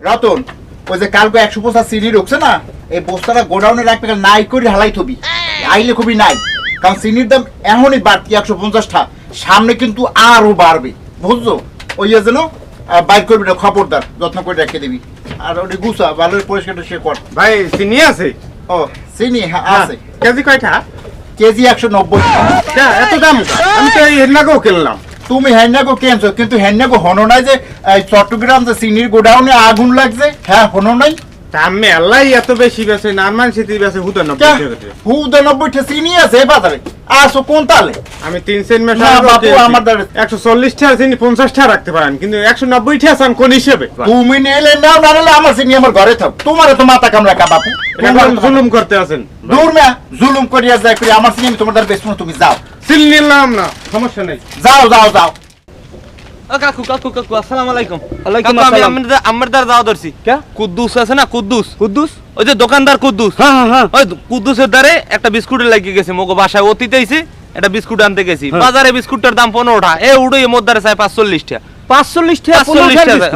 রতন ওই যে কালকে একশো বস্তা চিনি ঢুকছে না এই বস্তাটা গোডাউনে রাখবে নাই করে হালাই থবি। আইলে খুবই নাই। কারণ চিনির দাম এমনই বাড়তি একশো পঞ্চাশটা। সামনে কিন্তু আরও বাড়বে। বুঝছ? ওই যেন বাইক করবি না খবরদার যত্ন করে রেখে দিবি। আর ওটি গুছা ভালো পরিষ্কারটা সে কর। ভাই চিনি আছে? ও চিনি হ্যাঁ আছে। কেজি কয়টা? কেজি একশো নব্বই। এত দাম? আমি তো এই হেডনাকেও কিনলাম। তুমি হ্যান্ডাগো কেনছো? কিন্তু হ্যান্ডাগো হনো নাই যে এই চট্টগ্রাম যে চিনির গোডাউনে আগুন লাগছে হ্যাঁ হনো নাই? আমি আল্লাহ এত বেশি বেছে নারমান সিটি বেছে হুতো নব্বই টাকা করে। হুদানব্বইটা চিনি আছে বাজারে। আসো কোন তালে? আমি তিন সেন্ট না, মেশা বাপু, আমার দ্বারা- একশো চল্লিশ টাকা চিনি পঞ্চাশ টাকা রাখতে পারেন কিন্তু একশো নব্বই টাকা চান কোন হিসেবে? তুমি নিলে নাও না নিলে আমার চিনি আমার ঘরে থাক। তোমার তো মাথা কামড়া কা বাপু। জুলুম করতে আছেন। দূর না জুলুম করিয়া যায় করি আমার চিনি তোমার দ্বারা বেশি তুমি যাও। সিল নিলাম না সমস্যা নেই যাও যাও যাও কাকু কাকু কাকু আসসালামু আলাইকুম ওয়ালাইকুম কাকু, আমি আমার দ্বারা যাওয়া ধরছি কে? কুদ্দুস আছে না কুদ্দুস কুদ্দুস ওই যে দোকানদার কুদ্দুস হ্যাঁ হ্যাঁ হ্যাঁ ওই কুদ্দুসের দ্বারে একটা বিস্কুটের লাগিয়ে গেছে মোগো বাসায় অতীতে একটা বিস্কুট আনতে গেছি। বাজারে বিস্কুটটার দাম পনেরো টাকা এ উড়ো এর মধ্যে চাই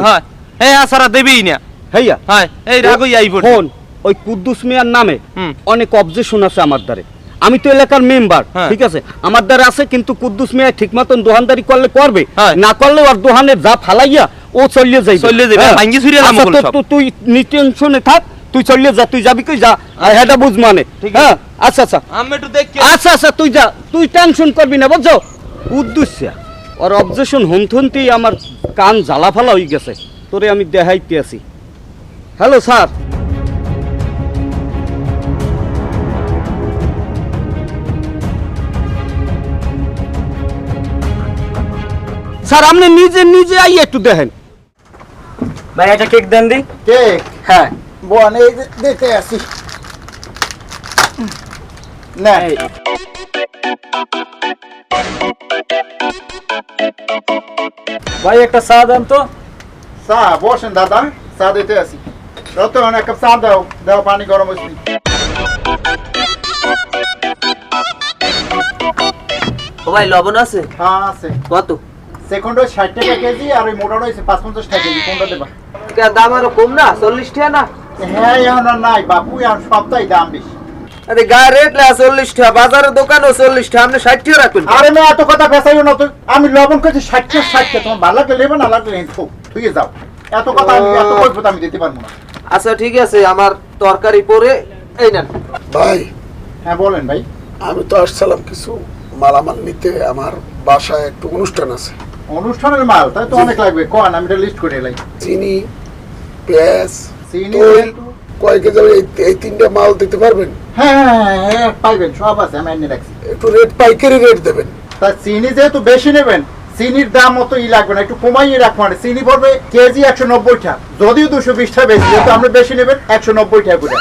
হয়। হ্যাঁ আসারা দেবেই না। হইয়া? হয়। এই রাগই আই পড়ছে। ফোন। ওই কুদ্দুস মিয়ার নামে হুম। অনেক অবজেকশন আছে আমার দ্বারে। আমি তো এলাকার মেম্বার হ্যাঁ। ঠিক আছে? আমার দ্বারা আছে কিন্তু কুদ্দুস মিয়া ঠিক মতন দোকানদারি করলে করবে। না করলে ওর দোকানে যা ফালাইয়া ও চলিয়ে যাইবে। চলিয়ে যাইবে, হ্যাঁ। আচ্ছা, তুই নিটেনশনে থাক তুই চলিয়ে যা তুই যাবি কই? যা। আর হেটা বুঝ মানে। হ্যাঁ আচ্ছা আচ্ছা। আমি একটু দেখি। আচ্ছা আচ্ছা তুই যা। তুই টেনশন করবি না বুঝছ? উদ্দেশ্যা ওর অবজেকশন হুমথুনতেই আমার কান জ্বালা ফালা হয়ে গেছে। তোরে আমি দেখাইতে আছি হ্যালো স্যার স্যার আপনি নিজে নিজে আই একটু দেখেন। ভাই একটা কেক দেন দি। কে হ্যাঁ। বোন এই যে দেখে আসি। না। ভাই একটা চা দেন তো। চা বসেন দাদা চা দিতে আসি। রতন এক কাপ চা দাও দাও পানি গরম হয়েছি। ও ভাই লবণ আছে? হ্যাঁ আছে। কত? সেকেন্ড ওই ষাট টাকা কেজি আর ওই টাকা কেজি। কোনটা দেবা? কে দাম আরও কম না? চল্লিশ টাকা না? হ্যাঁ এখন নাই বাপু এখন সপ্তাহে দাম বেশি। আরে গায়ে রেট লা চল্লিশ টাকা বাজারের দোকানও চল্লিশ টাকা আপনি ষাট টাকা রাখবেন আরে মেয়ে এত কথা পেঁচাইও না তো। আমি লবণ করছি ষাট টাকা ষাট টাকা তোমার ভালো লাগলে নেবে না লাগলে খুব তুই যাও। এত কথা আমি এত আমি দিতে পারব না। আচ্ছা ঠিক আছে আমার তরকারি পরে এই নেন। ভাই। হ্যাঁ বলেন ভাই। আমি তো আসছিলাম কিছু মালামাল নিতে। আমার বাসায় একটু অনুষ্ঠান আছে। অনুষ্ঠানের মাল তাই তো অনেক লাগবে। কন আমি এটা লিস্ট করে এলাই চিনি পেঁয়াজ চিনি। কয় কেজি এই তিনটা মাল দিতে পারবেন? হ্যাঁ হ্যাঁ, হ্যাঁ, হ্যাঁ পাইবেন সব আছে আমি এনে রাখছি। একটু রেট পাইকারি রেট দেবেন। তা চিনি যেহেতু বেশি নেবেন চিনির দাম অত ই লাগবে না একটু কমাইয়ে রাখব মানে চিনি পড়বে কেজি একশো নব্বই টাকা যদিও দুশো বিশ টাকা বেশি যেহেতু আপনি বেশি নেবেন একশো নব্বই টাকা করে।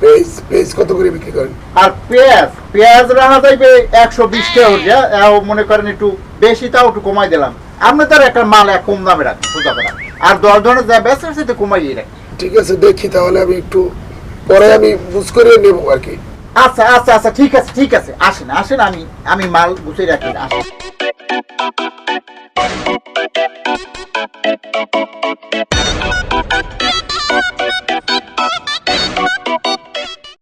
পেঁয়াজ পেঁয়াজ কত করে বিক্রি করেন? আর পেঁয়াজ পেঁয়াজ রাখা যাইবে একশো বিশ টাকা মনে করেন একটু বেশি তাও একটু কমাই দিলাম। আপনি তার একটা মাল এক কম দামে রাখেন সোজা কথা আর দশ ধরনের যা বেচে সেটা কমাইয়ে রাখেন। ঠিক আছে দেখি তাহলে আমি একটু পরে আমি বুঝ করে নেব আর কি। আচ্ছা আচ্ছা আচ্ছা ঠিক আছে ঠিক আছে। আসেন আসেন আমি আমি মাল গুছিয়ে রাখি। আসেন।